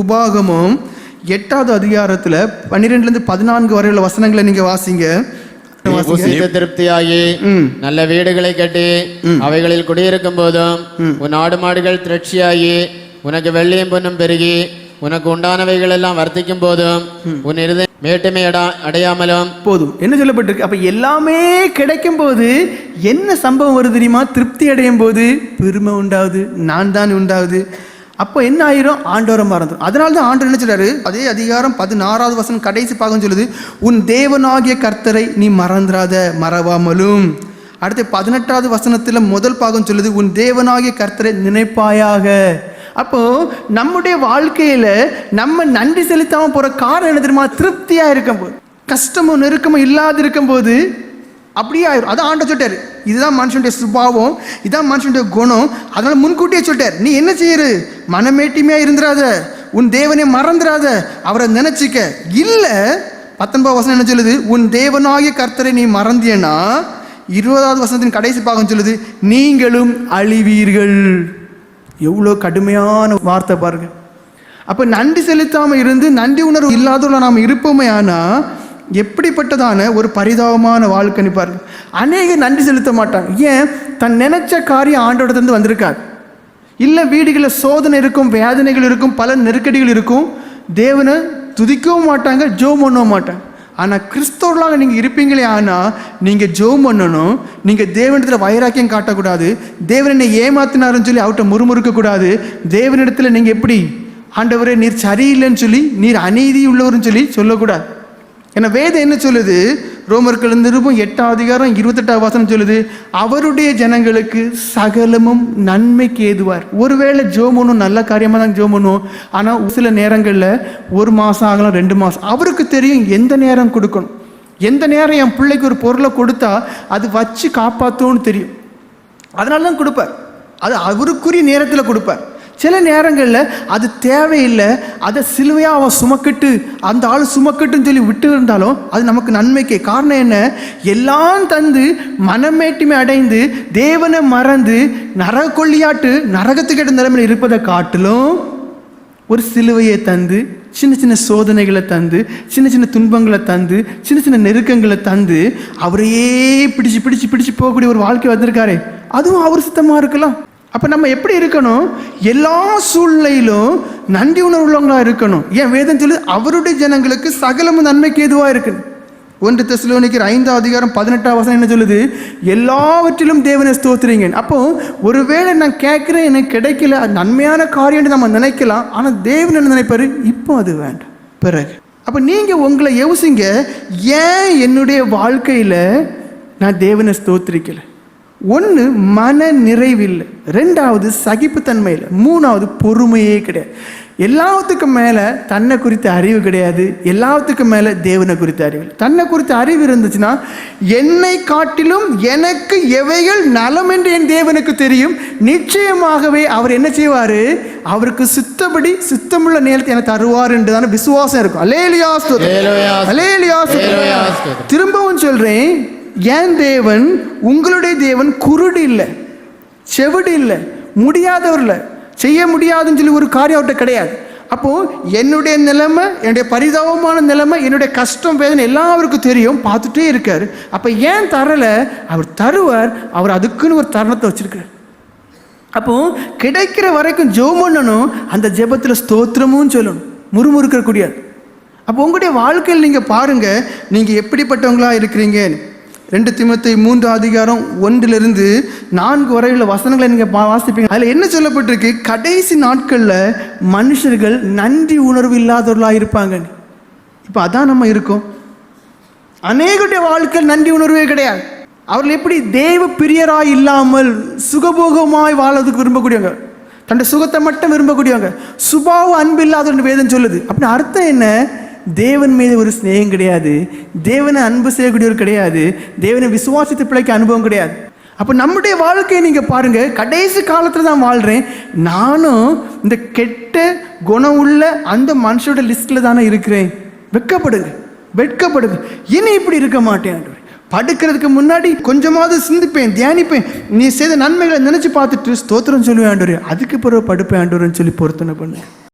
உபாகமும் எட்டாவது அதிகாரத்தில் பன்னிரெண்டுலேருந்து பதினான்கு வரையுள்ள வசனங்களை நீங்கள் வாசிங்க. திருப்தியாகி நல்ல வீடுகளை கட்டி அவைகளில் குடியிருக்கும் போதும் உன் ஆடு மாடுகள் திரட்சியாகி உனக்கு வெள்ளியும் பொன்னும் பெருகி உனக்கு உண்டானவைகள் எல்லாம் வர்த்திக்கும் போதும் உன் இருதயம் மேட்டுமை அடா அடையாமலும் போதும். என்ன சொல்லப்பட்டிருக்கு? அப்போ எல்லாமே கிடைக்கும் போது என்ன சம்பவம் வருது தெரியுமா? திருப்தி அடையும் போது பெருமை உண்டாகுது நான் தான் உண்டாகுது. அப்போ என்ன ஆயிரும்? ஆண்டவரை மறந்துடும் அதனால தான் ஆண்டவர் என்ன சொல்றாரு? அதே அதிகாரம் பதினாறாவது வசனம் கடைசி பாகம் சொல்லுது உன் தேவனாகிய கர்த்தரை நீ மறந்துடாத மறவாமலும். அடுத்து பதினெட்டாவது வசனத்தில் முதல் பாகம் சொல்லுது உன் தேவனாகிய கர்த்தரை நினைப்பாயாக. அப்போ நம்முடைய வாழ்க்கையில நம்ம நன்றி செலுத்தாம போற காரணம் என்ன தெரியுமா? திருப்தியா இருக்கும்போது கஷ்டமும் நெருக்கமும் இல்லாது இருக்கும்போது அப்படியே ஆயிரும். அதான் ஆண்ட சொல்லிட்டாரு. இதுதான் மனுஷனுடைய சுபாவம் இதுதான் மனுஷனுடைய குணம். அதனால முன்கூட்டியே சொல்லிட்டார். நீ என்ன செய்யரு? மனமேட்டிமையா இருந்துடாத உன் தேவனை மறந்துடாத அவரை நினைச்சிக்க. இல்ல பத்தொன்பது வசனம் என்ன சொல்லுது? உன் தேவனாகிய கர்த்தரை நீ மறந்தியனா? இருபதாவது வசனத்தின் கடைசி பாகம் சொல்லுது நீங்களும் அழிவீர்கள். எவ்வளோ கடுமையான வார்த்தை பாருங்க. அப்போ நன்றி செலுத்தாமல் இருந்து நன்றி உணர்வு இல்லாதவங்கள நாம் இருப்போமே ஆனால் எப்படிப்பட்டதான ஒரு பரிதாபமான வாழ்க்கைன்னு பாருங்க அநேக நன்றி செலுத்த மாட்டாங்க. ஏன்? தன் நினைச்ச காரியம் ஆண்டோடத்துலேருந்து வந்திருக்காது. இல்லை வீடுகளில் சோதனை இருக்கும் வேதனைகள் இருக்கும் பல நெருக்கடிகள் இருக்கும். தேவனை துதிக்கவும் மாட்டாங்க ஜோம் பண்ணவும் மாட்டாங்க. ஆனால் கிறிஸ்தவர்களாக நீங்கள் இருப்பீங்களே ஆனால் நீங்கள் ஜோம் பண்ணணும். நீங்கள் தேவனிடத்தில் வைராக்கியம் காட்டக்கூடாது. தேவன் என்னை ஏமாத்தினாருன்னு சொல்லி அவர்கிட்ட முறுமுறுக்கக்கூடாது தேவனிடத்தில் நீங்கள் எப்படி? ஆண்டவரே நீர் சரியில்லைன்னு சொல்லி நீர் அநீதி உள்ளவர்னு சொல்லி சொல்லக்கூடாது. ஏன்னா வேதம் என்ன சொல்லுது? ரோமர்கள் நிருபம் எட்டாம் அதிகாரம் இருபத்தெட்டாம் வாசனம் சொல்லுது அவருடைய ஜனங்களுக்கு சகலமும் நன்மைக்கு ஏதுவார். ஒருவேளை ஜோம் பண்ணும் நல்ல காரியமாக தான் ஜோம் பண்ணுவோம் ஆனால் சில நேரங்களில் ஒரு மாதம் ஆகலாம் ரெண்டு மாதம் அவருக்கு தெரியும் எந்த நேரம் கொடுக்கணும். எந்த நேரம் என் பிள்ளைக்கு ஒரு பொருளை கொடுத்தா அது வச்சு காப்பாற்றும்னு தெரியும். அதனால தான் கொடுப்பார். அது அவருக்குரிய நேரத்தில் கொடுப்பார். சில நேரங்களில் அது தேவையில்லை அதை சிலுவையாக அவன் சுமக்கிட்டு அந்த ஆள் சுமக்கட்டுன்னு சொல்லி விட்டு இருந்தாலும் அது நமக்கு நன்மைக்கு. காரணம் என்ன? எல்லாம் தந்து மனமேட்டுமை அடைந்து தேவனை மறந்து நரக கொள்ளியாட்டு நரகத்துக்கிட்ட நிலைமையில் இருப்பதை காட்டிலும் ஒரு சிலுவையை தந்து சின்ன சின்ன சோதனைகளை தந்து சின்ன சின்ன துன்பங்களை தந்து சின்ன சின்ன நெருக்கங்களை தந்து அவரையே பிடிச்சு பிடிச்சு பிடிச்சு போகக்கூடிய ஒரு வாழ்க்கை வந்திருக்காரு. அதுவும் அவர் சித்தமாக இருக்கலாம். அப்போ நம்ம எப்படி இருக்கணும்? எல்லா சூழ்நிலையிலும் நன்றி உணர்வுள்ளவங்களாக இருக்கணும். ஏன்? வேதம் சொல்லி அவருடைய ஜனங்களுக்கு சகலமும் நன்மைக்கு எதுவாக இருக்குன்னு ஒன்று தெசலோனிக்கர் ஐந்தாம் அதிகாரம் பதினெட்டாம் வசனம் என்ன சொல்லுது? எல்லாவற்றிலும் தேவனை ஸ்தோத்துறீங்க அப்போ ஒருவேளை நான் கேட்குறேன் எனக்கு கிடைக்கல அது நன்மையான காரியம்னு நம்ம நினைக்கலாம் ஆனால் தேவன் என்ன நினைப்பாரு? இப்போ அது வேண்டாம். பிறகு. அப்போ நீங்கள் உங்களை யோசிங்க ஏன் என்னுடைய வாழ்க்கையில் நான் தேவனை ஸ்தோத்திரிக்கலை? ஒன்று மன நிறைவில்லை ரெண்டாவது சகிப்புத்தன்மை இல்லை மூணாவது பொறுமையே கிடையாது எல்லாத்துக்கும் மேலே தன்னை குறித்த அறிவு கிடையாது எல்லாத்துக்கும் மேலே தேவனை குறித்த அறிவு தன்னை குறித்த அறிவு இருந்துச்சுன்னா என்னை காட்டிலும் எனக்கு எவைகள் நலம் என்று என் தேவனுக்கு தெரியும் நிச்சயமாகவே அவர் என்ன செய்வார் அவருக்கு சித்தப்படி சித்தமுள்ள நேரத்தை எனக்கு தருவார் என்று தானே விசுவாசம் இருக்கும் அலேலியா ஸ்தோத்திரம். அல்லேலூயா. அலேலியா ஸ்தோத்திரம். அல்லேலூயா ஸ்தோத்திரம். திரும்பவும் சொல்றேன் ஏன் தேவன் உங்களுடைய தேவன் குருடு இல்லை செவிடு இல்லை முடியாதவர் இல்லை. செய்ய முடியாதுன்னு சொல்லி ஒரு காரியம் அவர்கிட்ட கிடையாது. அப்போது என்னுடைய நிலைமை என்னுடைய பரிதாபமான நிலைமை என்னுடைய கஷ்டம் வேதனை எல்லாருக்கும் தெரியும் பார்த்துட்டே இருக்கார். அப்போ ஏன் தரலை? அவர் தருவார் அவர் அதுக்குன்னு ஒரு தருணத்தை வச்சுருக்கார் அப்போ கிடைக்கிற வரைக்கும் ஜெபம் பண்ணணும் அந்த ஜெபத்தில் ஸ்தோத்திரமும் சொல்லணும் முறுமுறுக்கக்கூடியது அப்போ உங்களுடைய வாழ்க்கையில் நீங்கள் பாருங்க நீங்கள் எப்படிப்பட்டவங்களா இருக்கிறீங்கன்னு. ரெண்டு திமுத்தை மூன்று அதிகாரம் ஒன்றிலிருந்து நான்கு வரையுள்ள வசனங்களை நீங்கள் வாசிப்பீங்க. அதில் என்ன சொல்லப்பட்டிருக்கு? கடைசி நாட்களில் மனுஷர்கள் நன்றி உணர்வு இல்லாதவர்களாக இருப்பாங்க. இப்போ அதான் நம்ம இருக்கோம். அநேகருடைய வாழ்க்கையில் நன்றி உணர்வே கிடையாது. அவர்கள் எப்படி தேவ பிரியராய் இல்லாமல் சுகபோகமாய் வாழறதுக்கு விரும்பக்கூடியவங்க? தன்னுடைய சுகத்தை மட்டும் விரும்பக்கூடியவங்க. சுபாவ அன்பு இல்லாத வேதம் சொல்லுது. அப்படின்னு அர்த்தம் என்ன? தேவன் மீது ஒரு சிநேகம் கிடையாது. தேவனை அன்பு செய்யக்கூடியவர் கிடையாது. தேவனை விசுவாசித்து பிழைக்க அனுபவம் கிடையாது. அப்போ நம்முடைய வாழ்க்கையை நீங்கள் பாருங்க. கடைசி காலத்தில் தான் வாழ்கிறேன் நானும் இந்த கெட்ட குணம் உள்ள அந்த மனுஷோட லிஸ்ட்டில் தானே இருக்கிறேன். வெட்கப்படுங்க. வெட்கப்படுங்க. இனி இப்படி இருக்க மாட்டேன் படுக்கிறதுக்கு முன்னாடி கொஞ்சமாவது சிந்திப்பேன் தியானிப்பேன். நீ செய்த நன்மைகளை நினைச்சு பார்த்துட்டு ஸ்தோத்திரம் சொல்லுவேன் ஆண்டவரே. அதுக்கு பிறகு படுப்பேன் ஆண்டவரேன்னு சொல்லி பொருத்தனை பண்ணேன்